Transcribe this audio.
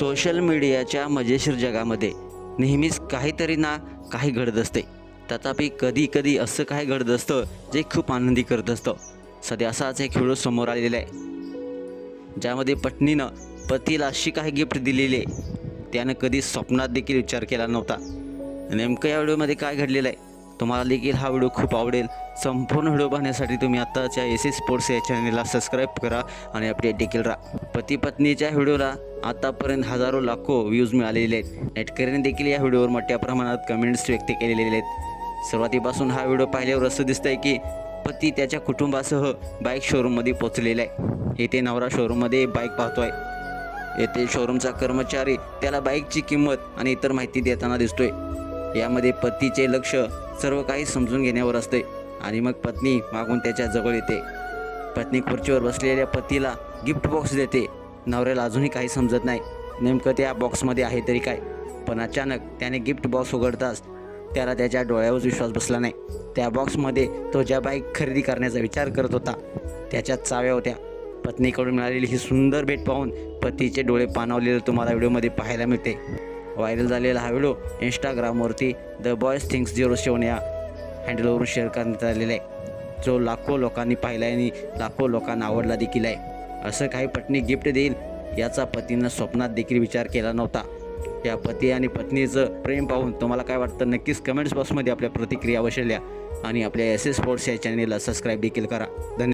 Social मीडियाच्या मजेशीर जगामध्ये नेहमीच काहीतरी ना काही घडत असते. तथापि कधी कधी असं काही घडत असतं जे खूप आनंदी करत असतं. सध्या असाच एक व्हिडिओ समोर आलेला आहे. ज्यामध्ये पत्नीनं पतीला अशी काही गिफ्ट दिलेली आहे. त्यानं कधी स्वप्नात देखील विचार केला नव्हता. नेमकं या व्हिडिओमध्ये काय घडलेलं आहे? तुम्हाला देखील हा व्हिडिओ खूप आवडेल. संपूर्ण व्हिडिओ पाहण्यासाठी तुम्ही आत्ताच्या एस सी स्पोर्ट्स या चॅनलला सबस्क्राईब करा आणि अपडेट देखील राहा. पती पत्नीच्या व्हिडिओला आतापर्यंत हजारो लाखो व्ह्यूज मिळालेले आहेत. नेटकऱ्यांनी देखील या व्हिडिओवर मोठ्या प्रमाणात कमेंट्स व्यक्त केलेले आहेत. सुरुवातीपासून हा व्हिडिओ पाहिल्यावर असं दिसतंय की पती त्याच्या कुटुंबासह बाईक शोरूममध्ये पोचलेला आहे. येथे नवरा शोरूममध्ये बाईक पाहतोय. येथे शोरूमचा कर्मचारी त्याला बाईकची किंमत आणि इतर माहिती देताना दिसतोय. यामध्ये पतीचे लक्ष सर्व काही समजून घेण्यावर असते आणि मग पत्नी मागून त्याच्याजवळ येते. पत्नी खुर्चीवर बसलेल्या पतीला गिफ्ट बॉक्स देते. नवऱ्याला अजूनही काही समजत नाही. नेमकं त्या बॉक्समध्ये आहे तरी काय? पण अचानक त्याने गिफ्ट बॉक्स उघडताच त्याला त्याच्या डोळ्यावर विश्वास बसला नाही. त्या बॉक्समध्ये तो ज्या बाईक खरेदी करण्याचा विचार करत होता त्याच्या चाव्या होत्या. पत्नीकडून मिळालेली ही सुंदर भेट पाहून पतीचे डोळे पाणावलेले तुम्हाला व्हिडिओमध्ये पाहायला मिळते. व्हायरल झालेला हा व्हिडिओ इंस्टाग्रामवरती the boys things zero seven या हँडलवरून शेअर करण्यात आलेला आहे. जो लाखो लोकांनी पाहिला आहे आणि लाखो लोकांना आवडला देखील आहे. असं काही पत्नी गिफ्ट देईल याचा पतीनं स्वप्नात देखील विचार केला नव्हता. या पती आणि पत्नीचं प्रेम पाहून तुम्हाला काय वाटतं? नक्कीच कमेंट्स बॉक्समध्ये आपल्या प्रतिक्रिया वशल्या आणि आपल्या एस एस स्पोर्ट्स या चॅनेलला सबस्क्राईब देखील करा. धन्यवाद.